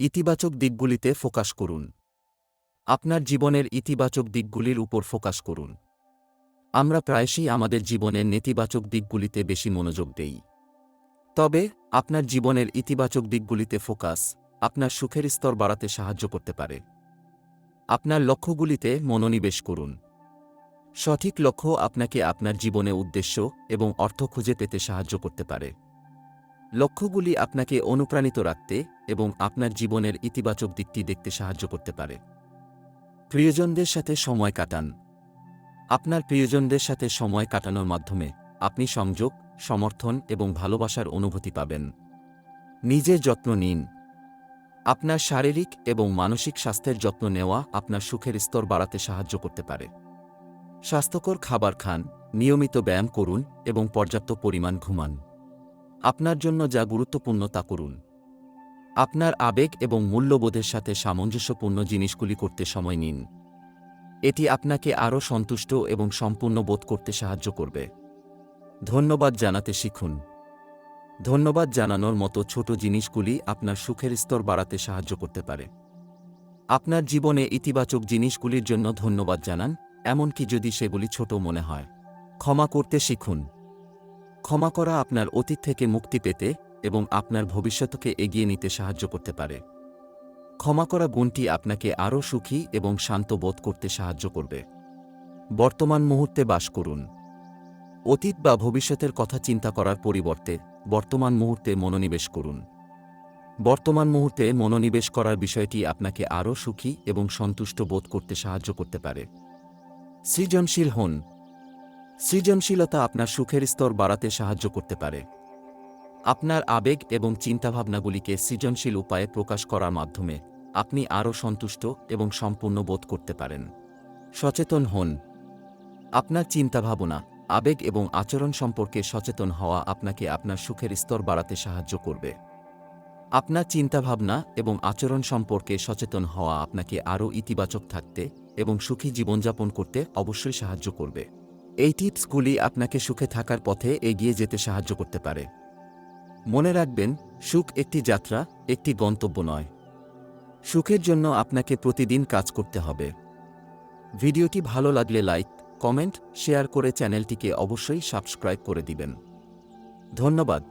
ইতিবাচক দিকগুলিতে ফোকাস করুন। আপনার জীবনের ইতিবাচক দিকগুলির উপর ফোকাস করুন। আমরা প্রায়শই আমাদের জীবনের নেতিবাচক দিকগুলিতে বেশি মনোযোগ দেই। তবে, আপনার জীবনের ইতিবাচক দিকগুলিতে ফোকাস আপনার সুখের স্তর বাড়াতে সাহায্য করতে পারে। আপনার লক্ষ্যগুলিতে মনোনিবেশ করুন। সঠিক লক্ষ্য আপনাকে আপনার জীবনে উদ্দেশ্য এবং অর্থ খুঁজে পেতে সাহায্য করতে পারে। লক্ষ্যগুলি আপনাকে অনুপ্রাণিত রাখতে এবং আপনার জীবনের ইতিবাচক দিকটি দেখতে সাহায্য করতে পারে। প্রিয়জনদের সাথে সময় কাটান। আপনার প্রিয়জনদের সাথে সময় কাটানোর মাধ্যমে আপনি সংযোগ, সমর্থন এবং ভালোবাসার অনুভূতি পাবেন। নিজের যত্ন নিন। আপনার শারীরিক এবং মানসিক স্বাস্থ্যের যত্ন নেওয়া আপনার সুখের স্তর বাড়াতে সাহায্য করতে পারে। স্বাস্থ্যকর খাবার খান, নিয়মিত ব্যায়াম করুন এবং পর্যাপ্ত পরিমাণ ঘুমান। আপনার জন্য যা গুরুত্বপূর্ণ তা করুন। আপনার আবেগ এবং মূল্যবোধের সাথে সামঞ্জস্যপূর্ণ জিনিসগুলি করতে সময় নিন। এটি আপনাকে আরও সন্তুষ্ট এবং সম্পূর্ণ বোধ করতে সাহায্য করবে। ধন্যবাদ জানাতে শিখুন। ধন্যবাদ জানানোর মতো ছোট জিনিসগুলি আপনার সুখের স্তর বাড়াতে সাহায্য করতে পারে। আপনার জীবনে ইতিবাচক জিনিসগুলির জন্য ধন্যবাদ জানান, এমনকি যদি সেগুলি ছোট মনে হয়। ক্ষমা করতে শিখুন। ক্ষমা করা আপনার অতীত থেকে মুক্তি পেতে এবং আপনার ভবিষ্যৎকে এগিয়ে নিতে সাহায্য করতে পারে। ক্ষমা করা গুণটি আপনাকে আরও সুখী এবং শান্ত বোধ করতে সাহায্য করবে। বর্তমান মুহূর্তে বাস করুন। অতীত বা ভবিষ্যতের কথা চিন্তা করার পরিবর্তে বর্তমান মুহূর্তে মনোনিবেশ করুন। বর্তমান মুহূর্তে মনোনিবেশ করার বিষয়টি আপনাকে আরও সুখী এবং সন্তুষ্ট বোধ করতে সাহায্য করতে পারে। সৃজনশীল হন। সৃজনশীলতা আপনার সুখের স্তর বাড়াতে সাহায্য করতে পারে। আপনার আবেগ এবং চিন্তাভাবনাগুলিকে সৃজনশীল উপায়ে প্রকাশ করার মাধ্যমে আপনি আরও সন্তুষ্ট এবং সম্পূর্ণ বোধ করতে পারেন। সচেতন হন। আপনার চিন্তাভাবনা, আবেগ এবং আচরণ সম্পর্কে সচেতন হওয়া আপনাকে আপনার সুখের স্তর বাড়াতে সাহায্য করবে। আপনার চিন্তাভাবনা এবং আচরণ সম্পর্কে সচেতন হওয়া আপনাকে আরও ইতিবাচক থাকতে এবং সুখী জীবনযাপন করতে অবশ্যই সাহায্য করবে। এই টিপসগুলি আপনাকে সুখে থাকার পথে এগিয়ে যেতে সাহায্য করতে পারে। মনে রাখবেন, সুখ একটি যাত্রা, একটি গন্তব্য নয়। সুখের জন্য আপনাকে প্রতিদিন কাজ করতে হবে। ভিডিওটি ভালো লাগলে লাইক, কমেন্ট, শেয়ার করে চ্যানেলটিকে অবশ্যই সাবস্ক্রাইব করে দিবেন। ধন্যবাদ।